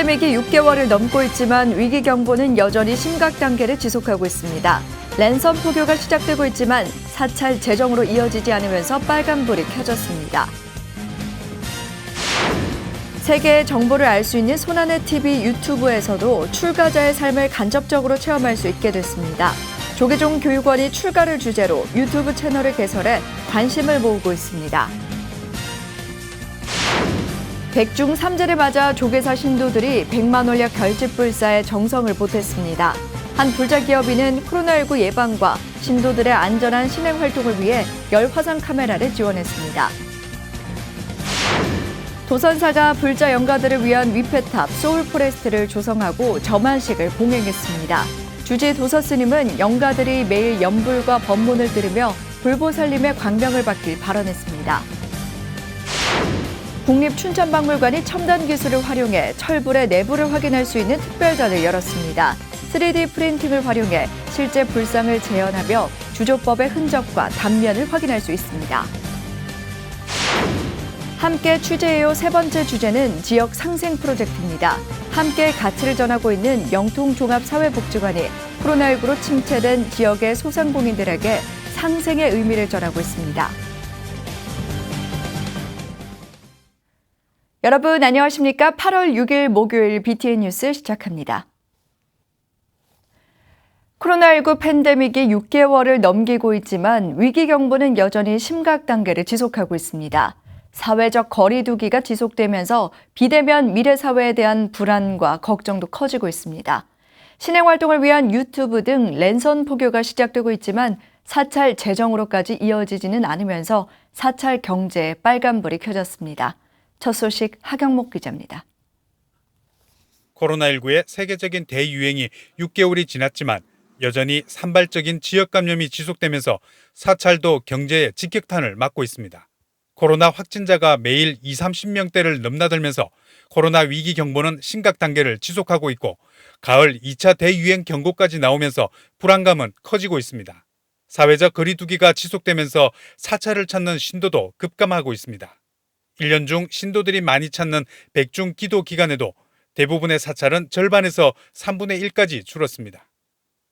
코로나19 팬데믹이 6개월을 넘고 있지만 위기 경보는 여전히 심각 단계를 지속하고 있습니다. 랜선 포교가 시작되고 있지만 사찰 재정으로 이어지지 않으면서 빨간불이 켜졌습니다. 세계의 정보를 알 수 있는 손안의 TV 유튜브에서도 출가자의 삶을 간접적으로 체험할 수 있게 됐습니다. 조계종 교육원이 출가를 주제로 유튜브 채널을 개설해 관심을 모으고 있습니다. 백중 삼재를 맞아 조계사 신도들이 100만 원력 결집불사에 정성을 보탰습니다. 한 불자 기업인은 코로나19 예방과 신도들의 안전한 신행 활동을 위해 열화상 카메라를 지원했습니다. 도선사가 불자 영가들을 위한 위패탑 소울포레스트를 조성하고 점안식을 봉행했습니다. 주지 도서스님은 영가들이 매일 연불과 법문을 들으며 불보살림의 광명을 받길 발언했습니다. 국립춘천박물관이 첨단 기술을 활용해 철불의 내부를 확인할 수 있는 특별전을 열었습니다. 3D 프린팅을 활용해 실제 불상을 재현하며 주조법의 흔적과 단면을 확인할 수 있습니다. 함께 취재해요 세 번째 주제는 지역 상생 프로젝트입니다. 함께 가치를 전하고 있는 영통종합사회복지관이 코로나19로 침체된 지역의 소상공인들에게 상생의 의미를 전하고 있습니다. 여러분 안녕하십니까? 8월 6일 목요일 BTN 뉴스 시작합니다. 코로나19 팬데믹이 6개월을 넘기고 있지만 위기 경보는 여전히 심각 단계를 지속하고 있습니다. 사회적 거리두기가 지속되면서 비대면 미래 사회에 대한 불안과 걱정도 커지고 있습니다. 신행 활동을 위한 유튜브 등 랜선 포교가 시작되고 있지만 사찰 재정으로까지 이어지지는 않으면서 사찰 경제에 빨간불이 켜졌습니다. 첫 소식 하경목 기자입니다. 코로나19의 세계적인 대유행이 6개월이 지났지만 여전히 산발적인 지역 감염이 지속되면서 사찰도 경제에 직격탄을 맞고 있습니다. 코로나 확진자가 매일 2, 30명대를 넘나들면서 코로나 위기 경보는 심각 단계를 지속하고 있고 가을 2차 대유행 경고까지 나오면서 불안감은 커지고 있습니다. 사회적 거리두기가 지속되면서 사찰을 찾는 신도도 급감하고 있습니다. 1년 중 신도들이 많이 찾는 백중 기도 기간에도 대부분의 사찰은 절반에서 3분의 1까지 줄었습니다.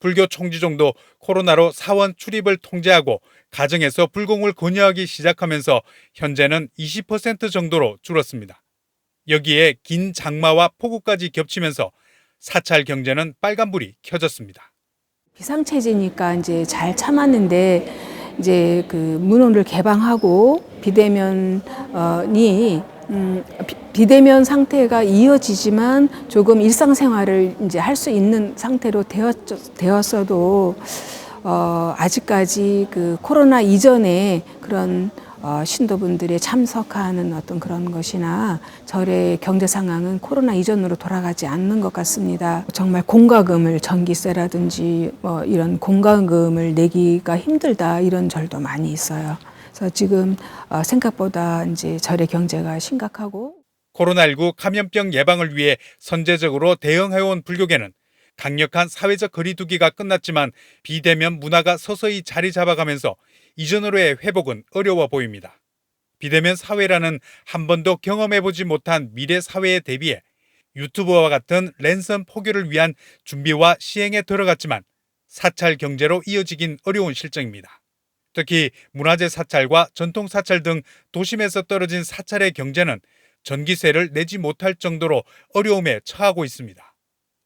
불교 총지종도 코로나로 사원 출입을 통제하고 가정에서 불공을 권유하기 시작하면서 현재는 20% 정도로 줄었습니다. 여기에 긴 장마와 폭우까지 겹치면서 사찰 경제는 빨간불이 켜졌습니다. 비상체제니까 이제 잘 참았는데 이제 그 문호를 개방하고 비대면이 음, 비- 비대면 상태가 이어지지만 조금 일상생활을 이제 할 수 있는 상태로 되었, 되었어도 어, 아직까지 그 코로나 이전에 그런 어, 신도분들의 참석하는 어떤 그런 것이나 절의 경제 상황은 코로나 이전으로 돌아가지 않는 것 같습니다. 정말 공과금을 전기세라든지 뭐 이런 공과금을 내기가 힘들다 이런 절도 많이 있어요. 그래서 지금 어, 생각보다 이제 절의 경제가 심각하고 코로나19 감염병 예방을 위해 선제적으로 대응해온 불교계는 강력한 사회적 거리두기가 끝났지만 비대면 문화가 서서히 자리 잡아가면서 이전으로의 회복은 어려워 보입니다. 비대면 사회라는 한 번도 경험해보지 못한 미래 사회에 대비해 유튜브와 같은 랜선 포교를 위한 준비와 시행에 들어갔지만 사찰 경제로 이어지긴 어려운 실정입니다. 특히 문화재 사찰과 전통 사찰 등 도심에서 떨어진 사찰의 경제는 전기세를 내지 못할 정도로 어려움에 처하고 있습니다.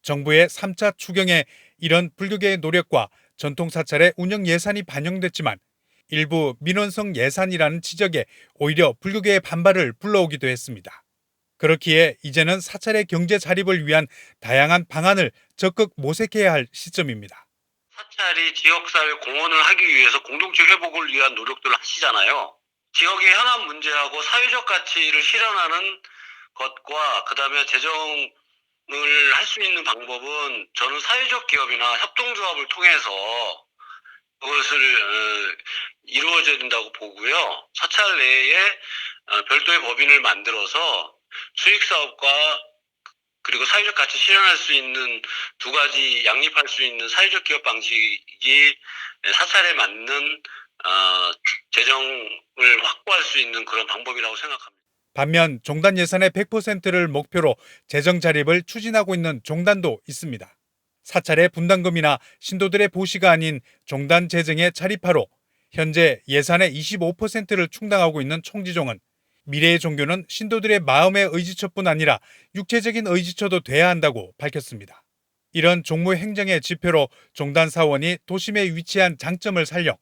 정부의 3차 추경에 이런 불교계의 노력과 전통 사찰의 운영 예산이 반영됐지만 일부 민원성 예산이라는 지적에 오히려 불교계의 반발을 불러오기도 했습니다. 그렇기에 이제는 사찰의 경제 자립을 위한 다양한 방안을 적극 모색해야 할 시점입니다. 사찰이 지역사회 공헌을 하기 위해서 공동체 회복을 위한 노력들을 하시잖아요. 지역의 현안 문제하고 사회적 가치를 실현하는 것과 그 다음에 재정을 할 수 있는 방법은 저는 사회적 기업이나 협동조합을 통해서 그것을 어, 이루어져야 된다고 보고요. 사찰 내에 어, 별도의 법인을 만들어서 수익 사업과 그리고 사회적 가치 실현할 수 있는 두 가지 양립할 수 있는 사회적 기업 방식이 사찰에 맞는 어, 재정을 확보할 수 있는 그런 방법이라고 생각합니다. 반면 종단 예산의 100%를 목표로 재정 자립을 추진하고 있는 종단도 있습니다. 사찰의 분담금이나 신도들의 보시가 아닌 종단 재정의 자립화로 현재 예산의 25%를 충당하고 있는 총지종은 미래의 종교는 신도들의 마음의 의지처뿐 아니라 육체적인 의지처도 돼야 한다고 밝혔습니다. 이런 종무 행정의 지표로 종단 사원이 도심에 위치한 장점을 살려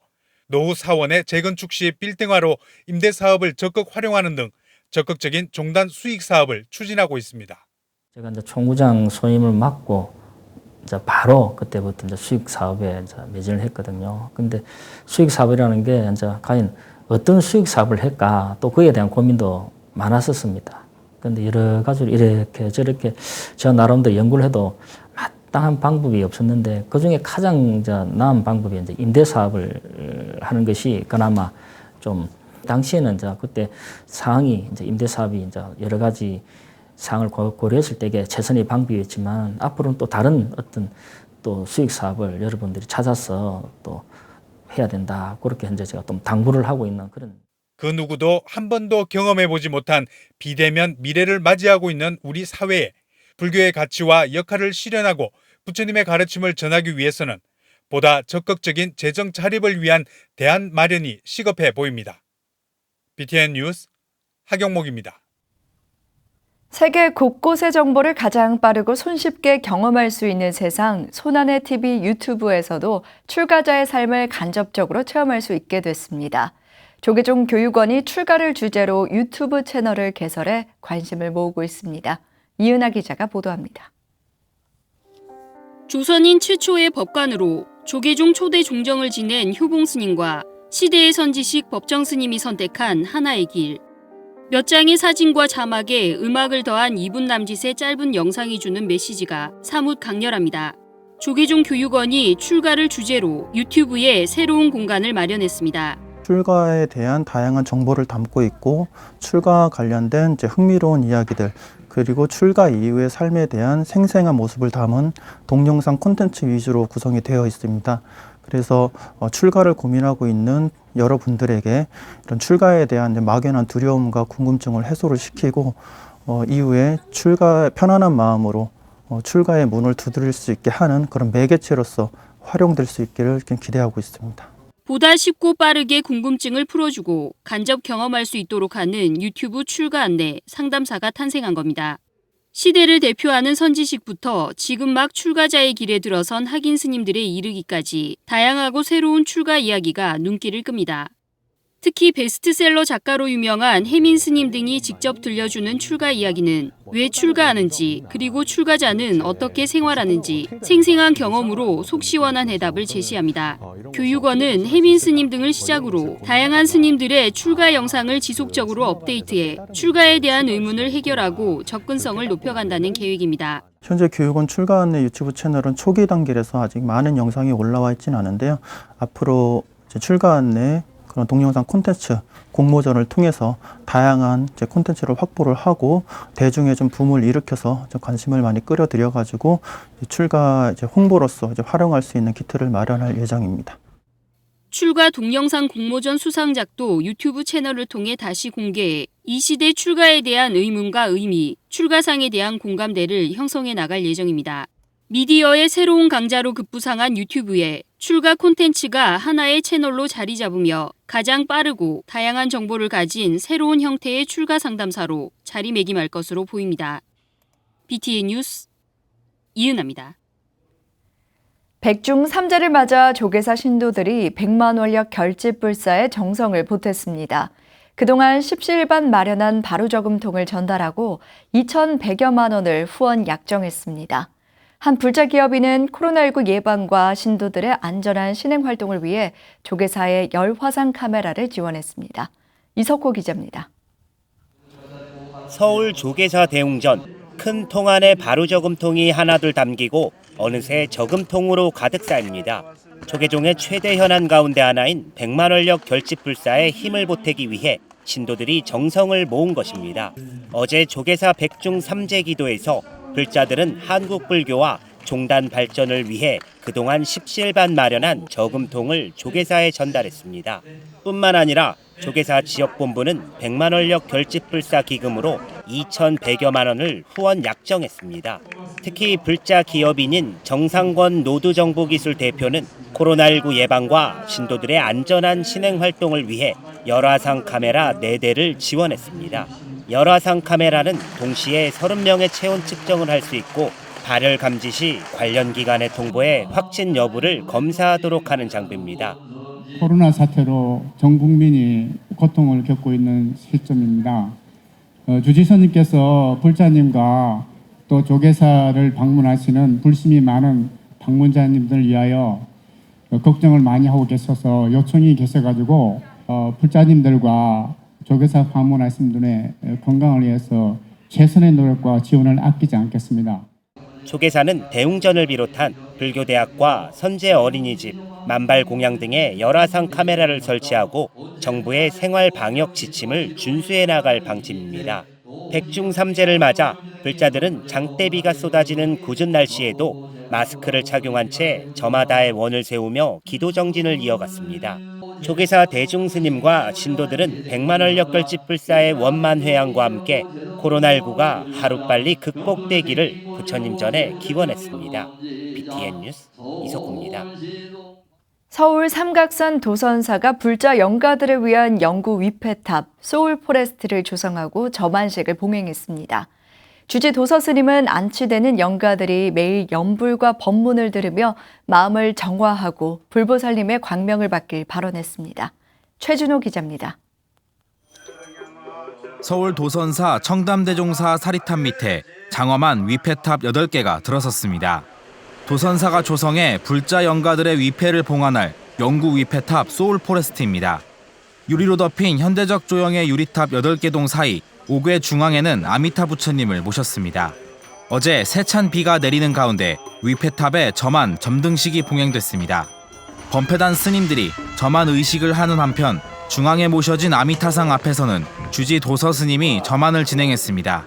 노후 사원의 재건축 시 빌딩화로 임대 사업을 적극 활용하는 등 적극적인 종단 수익 사업을 추진하고 있습니다. 제가 이제 총구장 소임을 맡고 이제 바로 그때부터 이제 수익 사업에 이제 매진을 했거든요. 근데 수익 사업이라는 게 이제 과연 어떤 수익 사업을 할까 또 그에 대한 고민도 많았었습니다. 근데 여러 가지로 이렇게 저렇게 저 나름대로 연구를 해도 마땅한 방법이 없었는데 그 중에 가장 이제 나은 방법이 이제 임대 사업을 하는 것이 그나마 좀 당시에는 이제 그때 상황이 이제 임대 사업이 이제 여러 가지 상을 고- 고려했을 때 이게 최선의 방법이었지만 앞으로는 또 다른 어떤 또 수익 사업을 여러분들이 찾아서 또 해야 된다. 그렇게 현재 제가 좀 당부를 하고 있는 그런 그 누구도 한 번도 경험해 보지 못한 비대면 미래를 맞이하고 있는 우리 사회에 불교의 가치와 역할을 실현하고 부처님의 가르침을 전하기 위해서는 보다 적극적인 재정 자립을 위한 대안 마련이 시급해 보입니다. BTN 뉴스 하경목입니다. 세계 곳곳의 정보를 가장 빠르고 손쉽게 경험할 수 있는 세상 손안의 TV 유튜브에서도 출가자의 삶을 간접적으로 체험할 수 있게 됐습니다. 조계종 교육원이 출가를 주제로 유튜브 채널을 개설해 관심을 모으고 있습니다. 이은하 기자가 보도합니다. 조선인 최초의 법관으로 조계종 초대 종정을 지낸 효봉 스님과 시대의 선지식 법정 스님이 선택한 하나의 길. 몇 장의 사진과 자막에 음악을 더한 2분 남짓의 짧은 영상이 주는 메시지가 사뭇 강렬합니다. 조계종 교육원이 출가를 주제로 유튜브에 새로운 공간을 마련했습니다. 출가에 대한 다양한 정보를 담고 있고 출가 관련된 이제 흥미로운 이야기들 그리고 출가 이후의 삶에 대한 생생한 모습을 담은 동영상 콘텐츠 위주로 구성이 되어 있습니다. 그래서 어, 출가를 고민하고 있는 여러분들에게 이런 출가에 대한 막연한 두려움과 궁금증을 해소를 시키고 어, 이후에 출가 편안한 마음으로 어, 출가의 문을 두드릴 수 있게 하는 그런 매개체로서 활용될 수 있기를 기대하고 있습니다. 보다 쉽고 빠르게 궁금증을 풀어주고 간접 경험할 수 있도록 하는 유튜브 출가 안내 상담사가 탄생한 겁니다. 시대를 대표하는 선지식부터 지금 막 출가자의 길에 들어선 학인 스님들에 이르기까지 다양하고 새로운 출가 이야기가 눈길을 끕니다. 특히 베스트셀러 작가로 유명한 혜민 스님 등이 직접 들려주는 출가 이야기는 왜 출가하는지 그리고 출가자는 어떻게 생활하는지 생생한 경험으로 속 시원한 해답을 제시합니다. 교육원은 혜민 스님 등을 시작으로 다양한 스님들의 출가 영상을 지속적으로 업데이트해 출가에 대한 의문을 해결하고 접근성을 높여간다는 계획입니다. 현재 교육원 출가 안내 유튜브 채널은 초기 단계라서 아직 많은 영상이 올라와 있지는 않은데요. 앞으로 출가 안내 그런 동영상 콘텐츠 공모전을 통해서 다양한 이제 콘텐츠를 확보를 하고 대중의 좀 붐을 일으켜서 좀 관심을 많이 끌어들여 가지고 출가 이제 홍보로서 이제 활용할 수 있는 기틀을 마련할 예정입니다. 출가 동영상 공모전 수상작도 유튜브 채널을 통해 다시 공개해 이 시대 출가에 대한 의문과 의미, 출가상에 대한 공감대를 형성해 나갈 예정입니다. 미디어의 새로운 강자로 급부상한 유튜브에 출가 콘텐츠가 하나의 채널로 자리 잡으며 가장 빠르고 다양한 정보를 가진 새로운 형태의 출가 상담사로 자리매김할 것으로 보입니다. BTN 뉴스 이은아입니다. 백중 삼재를 맞아 조계사 신도들이 백만 원력 결집불사에 정성을 보탰습니다. 그동안 십시일반 마련한 바로저금통을 전달하고 2,100여만 원을 후원 약정했습니다. 한 불자 기업인은 코로나19 예방과 신도들의 안전한 신행 활동을 위해 조계사에 열화상 카메라를 지원했습니다. 이석호 기자입니다. 서울 조계사 대웅전 큰 통 안에 바로 저금통이 하나둘 담기고 어느새 저금통으로 가득 쌓입니다. 조계종의 최대 현안 가운데 하나인 백만원력 결집 불사에 힘을 보태기 위해 신도들이 정성을 모은 것입니다. 어제 조계사 백중 삼재 기도에서 불자들은 한국 불교와 종단 발전을 위해 그동안 십시일반 마련한 저금통을 조계사에 전달했습니다. 뿐만 아니라 조계사 지역본부는 100만 원력 결집불사 기금으로 2,100여만 원을 후원 약정했습니다. 특히 불자 기업인인 정상권 노두정보기술 대표는 코로나19 예방과 신도들의 안전한 신행 활동을 위해 열화상 카메라 4대를 지원했습니다. 열화상 카메라는 동시에 30명의 체온 측정을 할 수 있고 발열 감지 시 관련 기관에 통보해 확진 여부를 검사하도록 하는 장비입니다. 코로나 사태로 전 국민이 고통을 겪고 있는 시점입니다. 어, 주지사님께서 불자님과 또 조계사를 방문하시는 불심이 많은 방문자님들 위하여 어, 걱정을 많이 하고 계셔서 요청이 계셔가지고 어, 불자님들과 조계사 방문하신 분의 건강을 위해서 최선의 노력과 지원을 아끼지 않겠습니다. 조계사는 대웅전을 비롯한 불교대학과 선제 어린이집, 만발 공양 등의 열화상 카메라를 설치하고 정부의 생활 방역 지침을 준수해 나갈 방침입니다. 백중삼재를 맞아 불자들은 장대비가 쏟아지는 굳은 날씨에도 마스크를 착용한 채 저마다의 원을 세우며 기도 정진을 이어갔습니다. 조계사 대중스님과 신도들은 백만원력 결집불사의 원만 회양과 함께 코로나19가 하루빨리 극복되기를 부처님 전에 기원했습니다. BTN 뉴스 이석구입니다. 서울 삼각산 도선사가 불자 영가들을 위한 영구 위패탑 소울 포레스트를 조성하고 점안식을 봉행했습니다. 주지 도서 스님은 안치되는 영가들이 매일 연불과 법문을 들으며 마음을 정화하고 불보살님의 광명을 받길 발언했습니다. 최준호 기자입니다. 서울 도선사 청담대종사 사리탑 밑에 장엄한 위패탑 8개가 들어섰습니다. 도선사가 조성해 불자 영가들의 위패를 봉안할 영구 위패탑 소울 포레스트입니다. 유리로 덮인 현대적 조형의 유리탑 8개 동 사이 옥외 중앙에는 아미타 부처님을 모셨습니다. 어제 세찬 비가 내리는 가운데 위패탑에 점안 점등식이 봉행됐습니다. 범패단 스님들이 점안 의식을 하는 한편 중앙에 모셔진 아미타상 앞에서는 주지 도서 스님이 점안을 진행했습니다.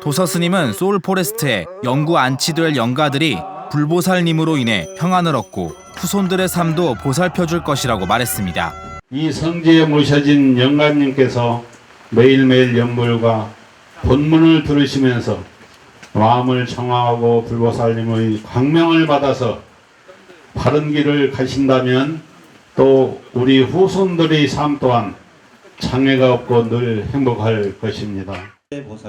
도서 스님은 소울 포레스트에 영구 안치될 영가들이 불보살님으로 인해 평안을 얻고 후손들의 삶도 보살펴 줄 것이라고 말했습니다. 이 성지에 모셔진 영감님께서 매일매일 연불과 본문을 들으시면서 마음을 정화하고 불보살님의 광명을 받아서 바른 길을 가신다면 또 우리 후손들의 삶 또한 장애가 없고 늘 행복할 것입니다.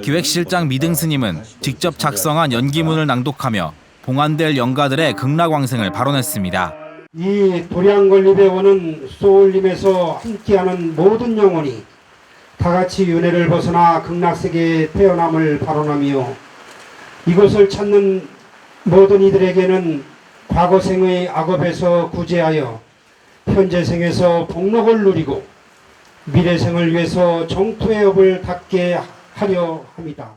기획실장 미등 스님은 직접 작성한 연기문을 낭독하며 봉안될 영가들의 극락왕생을 발언했습니다. 이 도량권립에 오는 소울림에서 함께하는 모든 영혼이 다 같이 윤회를 벗어나 극락세계에 태어남을 발언하며 이곳을 찾는 모든 이들에게는 과거생의 악업에서 구제하여 현재생에서 복록을 누리고 미래생을 위해서 정토의 업을 닦게 하려 합니다.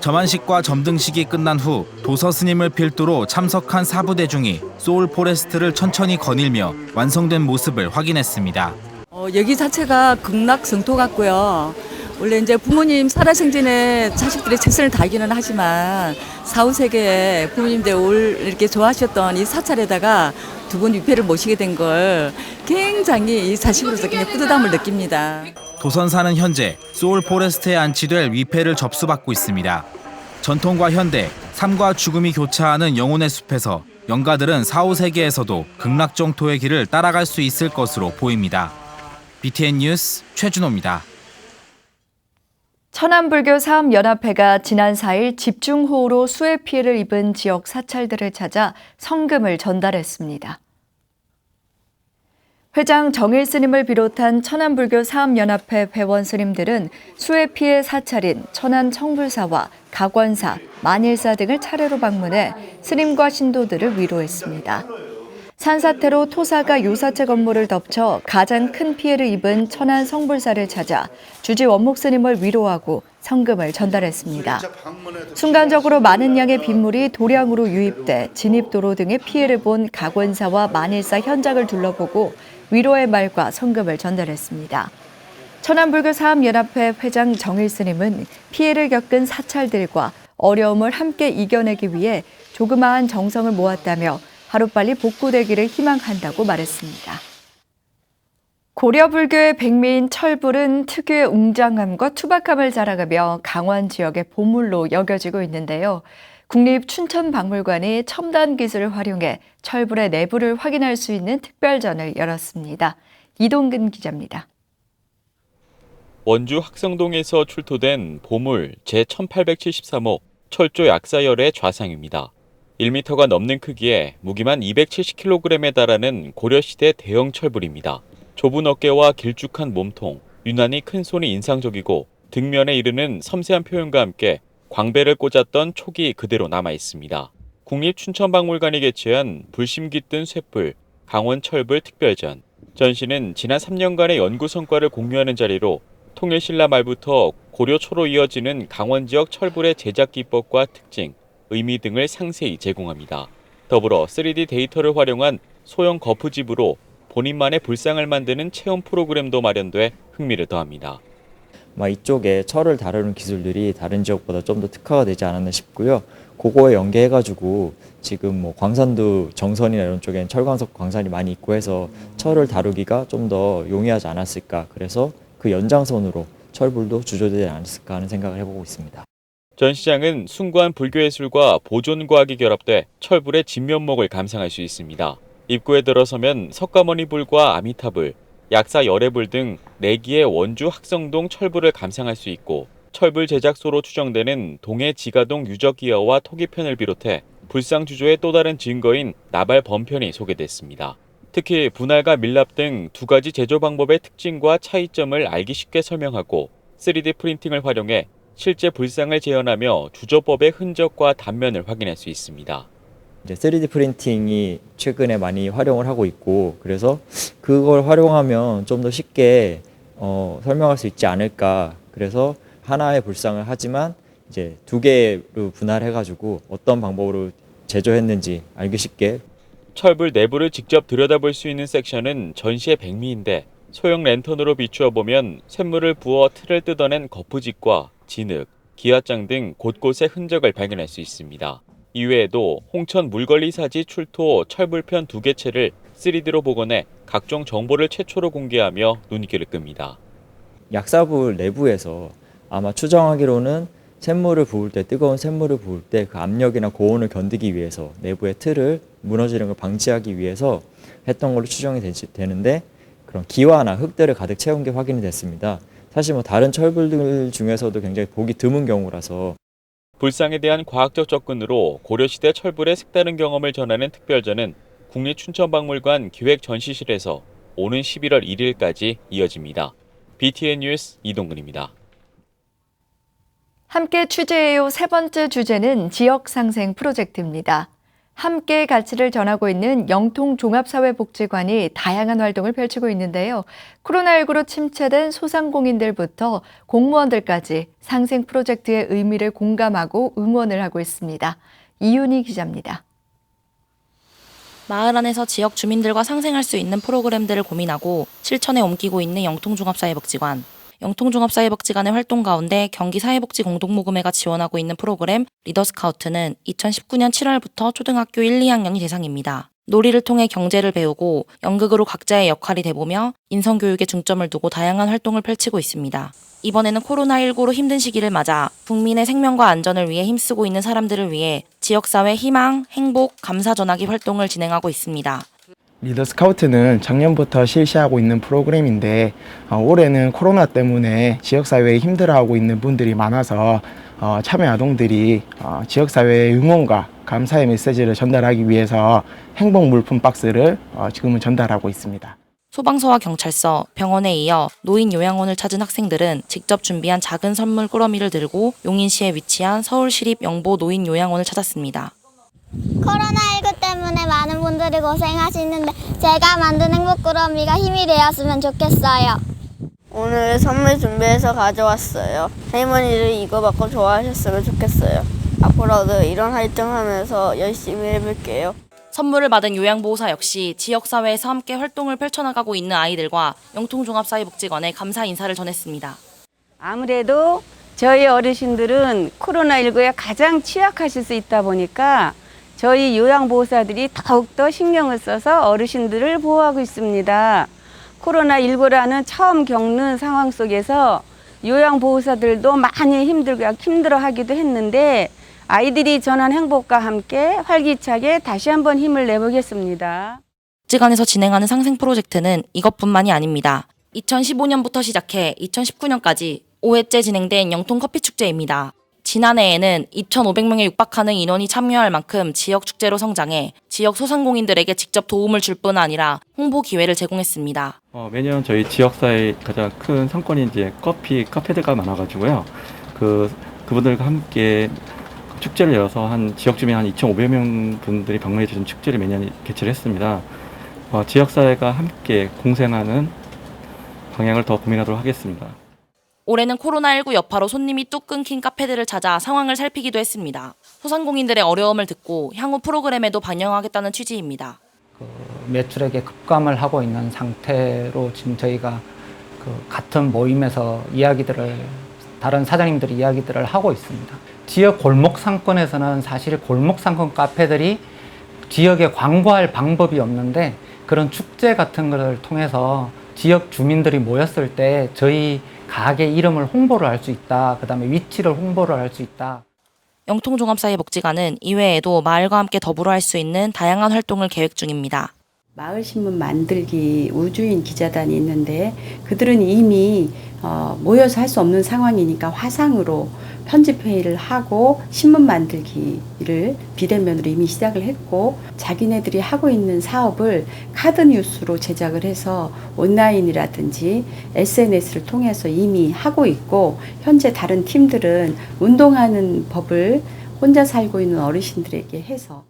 점안식과 점등식이 끝난 후 도서 스님을 필두로 참석한 사부대중이 소울 포레스트를 천천히 거닐며 완성된 모습을 확인했습니다. 어, 여기 자체가 극락 성토 같고요. 원래 이제 부모님 살아생전에 자식들이 최선을 다하기는 하지만 사후 세계에 부모님들 올 이렇게 좋아하셨던 이 사찰에다가 두분 위패를 모시게 된 걸 굉장히 이 자식으로서 그냥 뿌듯함을 느낍니다. 도선사는 현재 소울 포레스트에 안치될 위패를 접수받고 있습니다. 전통과 현대, 삶과 죽음이 교차하는 영혼의 숲에서 영가들은 사후 세계에서도 극락정토의 길을 따라갈 수 있을 것으로 보입니다. BTN 뉴스 최준호입니다. 천안불교 사업연합회가 지난 4일 집중호우로 수해 피해를 입은 지역 사찰들을 찾아 성금을 전달했습니다. 회장 정일 스님을 비롯한 천안불교 사업연합회 회원 스님들은 수해 피해 사찰인 천안 청불사와 가권사, 만일사 등을 차례로 방문해 스님과 신도들을 위로했습니다. 산사태로 토사가 요사체 건물을 덮쳐 가장 큰 피해를 입은 천안 성불사를 찾아 주지 원목 스님을 위로하고 성금을 전달했습니다. 순간적으로 많은 양의 빗물이 도량으로 유입돼 진입도로 등의 피해를 본 가권사와 만일사 현장을 둘러보고 위로의 말과 성금을 전달했습니다. 천안불교 사업연합회 회장 정일 스님은 피해를 겪은 사찰들과 어려움을 함께 이겨내기 위해 조그마한 정성을 모았다며 하루빨리 복구되기를 희망한다고 말했습니다. 고려불교의 백미인 철불은 특유의 웅장함과 투박함을 자랑하며 강원 지역의 보물로 여겨지고 있는데요. 국립춘천박물관이 첨단 기술을 활용해 철불의 내부를 확인할 수 있는 특별전을 열었습니다. 이동근 기자입니다. 원주 학성동에서 출토된 보물 제1873호 철조 약사열의 좌상입니다. 1m가 넘는 크기에 무게만 270kg에 달하는 고려시대 대형 철불입니다. 좁은 어깨와 길쭉한 몸통, 유난히 큰 손이 인상적이고 등면에 이르는 섬세한 표현과 함께 광배를 꽂았던 촉이 그대로 남아 있습니다. 국립춘천박물관이 개최한 불심 깃든 쇠불 강원 철불 특별전. 전시는 지난 3년간의 연구 성과를 공유하는 자리로 통일신라 말부터 고려 초로 이어지는 강원 지역 철불의 제작 기법과 특징, 의미 등을 상세히 제공합니다. 더불어 3D 데이터를 활용한 소형 거푸집으로 본인만의 불상을 만드는 체험 프로그램도 마련돼 흥미를 더합니다. 막 이쪽에 철을 다루는 기술들이 다른 지역보다 좀 더 특화가 되지 않았나 싶고요. 그거에 연계해가지고 지금 뭐 광산도 정선이나 이런 쪽엔 철광석 광산이 많이 있고 해서 철을 다루기가 좀 더 용이하지 않았을까. 그래서 그 연장선으로 철불도 주조되지 않았을까 하는 생각을 해보고 있습니다. 전시장은 숭고한 불교예술과 보존과학이 결합돼 철불의 진면목을 감상할 수 있습니다. 입구에 들어서면 석가모니 불과 아미타불, 약사 열애불 등 4기의 원주 학성동 철불을 감상할 수 있고 철불 제작소로 추정되는 동해 지가동 유적기와와 토기편을 비롯해 불상 주조의 또 다른 증거인 나발 범편이 소개됐습니다. 특히 분할과 밀랍 등 두 가지 제조 방법의 특징과 차이점을 알기 쉽게 설명하고 3D 프린팅을 활용해 실제 불상을 재현하며 주조법의 흔적과 단면을 확인할 수 있습니다. 이제 3D 프린팅이 최근에 많이 활용을 하고 있고 그래서 그걸 활용하면 좀 더 쉽게 어, 설명할 수 있지 않을까. 그래서 하나의 불상을 하지만 이제 두 개로 분할해가지고 어떤 방법으로 제조했는지 알기 쉽게 철불 내부를 직접 들여다볼 수 있는 섹션은 전시의 백미인데 소형 랜턴으로 비추어 보면 쇳물을 부어 틀을 뜯어낸 거푸집과 진흙, 기와장 등 곳곳의 흔적을 발견할 수 있습니다. 이외에도 홍천 물걸리 사지 출토 철불편 두 개체를 3D로 복원해 각종 정보를 최초로 공개하며 눈길을 끕니다. 약사불 내부에서 아마 추정하기로는 샘물을 부을 때 뜨거운 샘물을 부을 때 그 압력이나 고온을 견디기 위해서 내부의 틀을 무너지는 걸 방지하기 위해서 했던 걸로 추정이 되는데 그런 기와나 흙들을 가득 채운 게 확인이 됐습니다. 사실 뭐 다른 철불들 중에서도 굉장히 보기 드문 경우라서 불상에 대한 과학적 접근으로 고려시대 철불의 색다른 경험을 전하는 특별전은 국립춘천박물관 기획전시실에서 오는 11월 1일까지 이어집니다. BTN 뉴스 이동근입니다. 함께 취재해요 세 번째 주제는 지역 상생 프로젝트입니다. 함께 가치를 전하고 있는 영통 종합사회복지관이 다양한 활동을 펼치고 있는데요. 코로나19로 침체된 소상공인들부터 공무원들까지 상생 프로젝트의 의미를 공감하고 응원을 하고 있습니다. 이윤희 기자입니다. 마을 안에서 지역 주민들과 상생할 수 있는 프로그램들을 고민하고 실천에 옮기고 있는 영통종합사회복지관. 영통종합사회복지 관의 활동 가운데 경기사회복지 공동모금회가 지원하고 있는 프로그램 리더스카우트는 2019년 7월부터 초등학교 1, 2학년이 대상입니다. 놀이를 통해 경제를 배우고 연극으로 각자의 역할이 돼보며 인성교육에 중점을 두고 다양한 활동을 펼치고 있습니다. 이번에는 코로나19로 힘든 시기를 맞아 국민의 생명과 안전을 위해 힘쓰고 있는 사람들을 위해 지역사회 희망, 행복, 감사 전하기 활동을 진행하고 있습니다. 리더 스카우트는 작년부터 실시하고 있는 프로그램인데 어, 올해는 코로나 때문에 지역사회에 힘들어하고 있는 분들이 많아서 어, 참여 아동들이 어, 지역사회의 응원과 감사의 메시지를 전달하기 위해서 행복 물품 박스를 어, 지금은 전달하고 있습니다. 소방서와 경찰서, 병원에 이어 노인 요양원을 찾은 학생들은 직접 준비한 작은 선물 꾸러미를 들고 용인시에 위치한 서울시립 영보 노인 요양원을 찾았습니다. 코로나19 때문에 많은 분들이 고생하시는데 제가 만든 행복 꾸러미가 힘이 되었으면 좋겠어요. 오늘 선물 준비해서 가져왔어요. 할머니들 이거 받고 좋아하셨으면 좋겠어요. 앞으로도 이런 활동하면서 열심히 해볼게요. 선물을 받은 요양보호사 역시 지역사회에서 함께 활동을 펼쳐나가고 있는 아이들과 영통종합사회복지관에 감사 인사를 전했습니다. 아무래도 저희 어르신들은 코로나19에 가장 취약하실 수 있다 보니까 저희 요양보호사들이 더욱더 신경을 써서 어르신들을 보호하고 있습니다. 코로나19라는 처음 겪는 상황 속에서 요양보호사들도 많이 힘들고 힘들어 하기도 했는데 아이들이 전한 행복과 함께 활기차게 다시 한번 힘을 내보겠습니다. 복지관에서 진행하는 상생 프로젝트는 이것뿐만이 아닙니다. 2015년부터 시작해 2019년까지 5회째 진행된 영통 커피 축제입니다. 지난해에는 2,500명에 육박하는 인원이 참여할 만큼 지역 축제로 성장해 지역 소상공인들에게 직접 도움을 줄 뿐 아니라 홍보 기회를 제공했습니다. 어, 매년 저희 지역사회 가장 큰 상권이 이제 커피 카페들가 많아가지고요. 그 그분들과 함께 축제를 열어서 한 지역 주민 한 2,500명 분들이 방문해 주신 축제를 매년 개최를 했습니다. 어, 지역사회가 함께 공생하는 방향을 더 고민하도록 하겠습니다. 올해는 코로나19 여파로 손님이 뚝 끊긴 카페들을 찾아 상황을 살피기도 했습니다. 소상공인들의 어려움을 듣고 향후 프로그램에도 반영하겠다는 취지입니다. 매출액에 급감을 하고 있는 상태로 지금 저희가 그 같은 모임에서 이야기들을 다른 사장님들이 이야기들을 하고 있습니다. 지역 골목 상권에서는 사실 골목 상권 카페들이 지역에 광고할 방법이 없는데 그런 축제 같은 것을 통해서 지역 주민들이 모였을 때 저희 가게 이름을 홍보를 할 수 있다. 그다음에 위치를 홍보를 할 수 있다. 영통종합사회 복지관은 이외에도 마을과 함께 더불어 할 수 있는 다양한 활동을 계획 중입니다. 마을 신문 만들기 우주인 기자단이 있는데 그들은 이미 어, 모여서 할 수 없는 상황이니까 화상으로 편집 회의를 하고 신문 만들기를 비대면으로 이미 시작을 했고 자기네들이 하고 있는 사업을 카드 뉴스로 제작을 해서 온라인이라든지 SNS를 통해서 이미 하고 있고 현재 다른 팀들은 운동하는 법을 혼자 살고 있는 어르신들에게 해서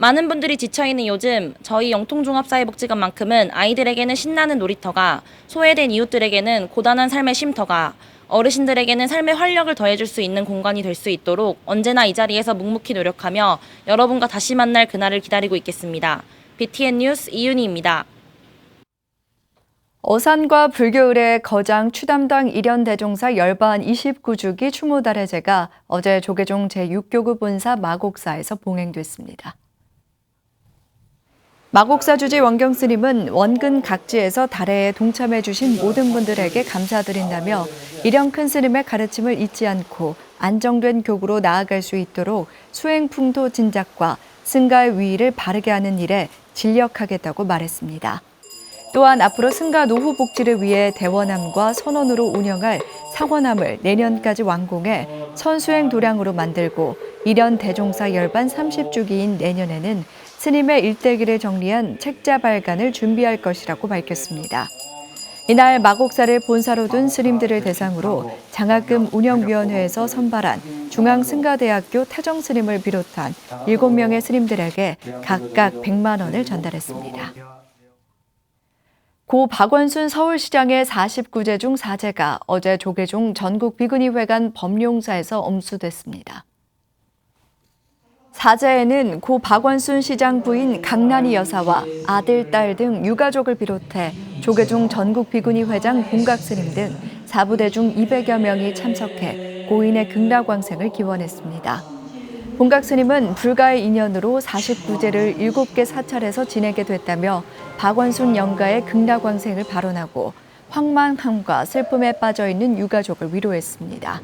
많은 분들이 지쳐있는 요즘 저희 영통종합사회복지관만큼은 아이들에게는 신나는 놀이터가 소외된 이웃들에게는 고단한 삶의 쉼터가 어르신들에게는 삶의 활력을 더해줄 수 있는 공간이 될 수 있도록 언제나 이 자리에서 묵묵히 노력하며 여러분과 다시 만날 그날을 기다리고 있겠습니다. BTN 뉴스 이윤희입니다. 어산과 불교의례 거장 추담당 일현 대종사 열반 29주기 추모달해제가 어제 조계종 제6교구 본사 마곡사에서 봉행됐습니다. 마곡사 주지 원경 스님은 원근 각지에서 달해에 동참해 주신 모든 분들에게 감사드린다며 일형 큰 스님의 가르침을 잊지 않고 안정된 교구로 나아갈 수 있도록 수행풍토 진작과 승가의 위의를 바르게 하는 일에 진력하겠다고 말했습니다. 또한 앞으로 승가 노후 복지를 위해 대원함과 선원으로 운영할 상원함을 내년까지 완공해 선수행 도량으로 만들고 일현 대종사 열반 30주기인 내년에는 스님의 일대기를 정리한 책자 발간을 준비할 것이라고 밝혔습니다. 이날 마곡사를 본사로 둔 스님들을 대상으로 장학금 운영위원회에서 선발한 중앙승가대학교 타정 스님을 비롯한 7명의 스님들에게 각각 100만 원을 전달했습니다. 고 박원순 서울시장의 49제 중 4제가 어제 조계종 전국 비근위회관 법룡사에서 엄수됐습니다. 사제에는 고 박원순 시장 부인 강란희 여사와 아들, 딸 등 유가족을 비롯해 조계종 전국 비구니 회장 공각 스님 등 사부대 중 200여 명이 참석해 고인의 극락왕생을 기원했습니다. 본각 스님은 불가의 인연으로 49제를 7개 사찰에서 지내게 됐다며 박원순 영가의 극락왕생을 발언하고 황망함과 슬픔에 빠져 있는 유가족을 위로했습니다.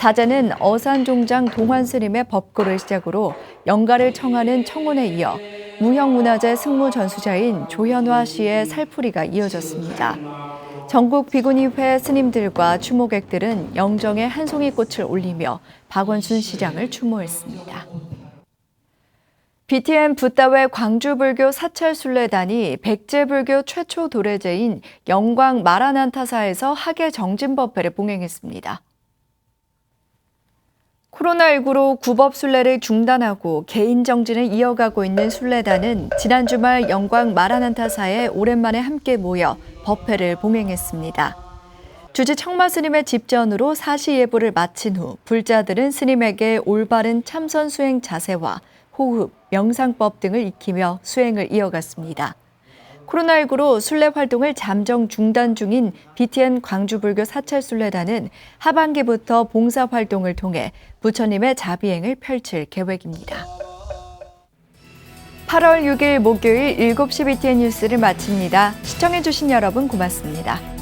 사제는 어산종장 동환스님의 법고를 시작으로 영가를 청하는 청혼에 이어 무형문화재 승무 전수자인 조현화 씨의 살풀이가 이어졌습니다. 전국 비구니회 스님들과 추모객들은 영정에 한 송이 꽃을 올리며 박원순 시장을 추모했습니다. BTN 붓다회 광주불교 사찰순례단이 백제불교 최초 도래제인 영광 마라난타사에서 학예 정진법회를 봉행했습니다. 코로나19로 구법 순례를 중단하고 개인 정진을 이어가고 있는 순례단은 지난 주말 영광 마라난타사에 오랜만에 함께 모여 법회를 봉행했습니다. 주지 청마 스님의 집전으로 사시 예보를 마친 후 불자들은 스님에게 올바른 참선 수행 자세와 호흡, 명상법 등을 익히며 수행을 이어갔습니다. 코로나19로 순례 활동을 잠정 중단 중인 BTN 광주불교 사찰순례단은 하반기부터 봉사 활동을 통해 부처님의 자비행을 펼칠 계획입니다. 8월 6일 목요일 7시 BTN 뉴스를 마칩니다. 시청해주신 여러분 고맙습니다.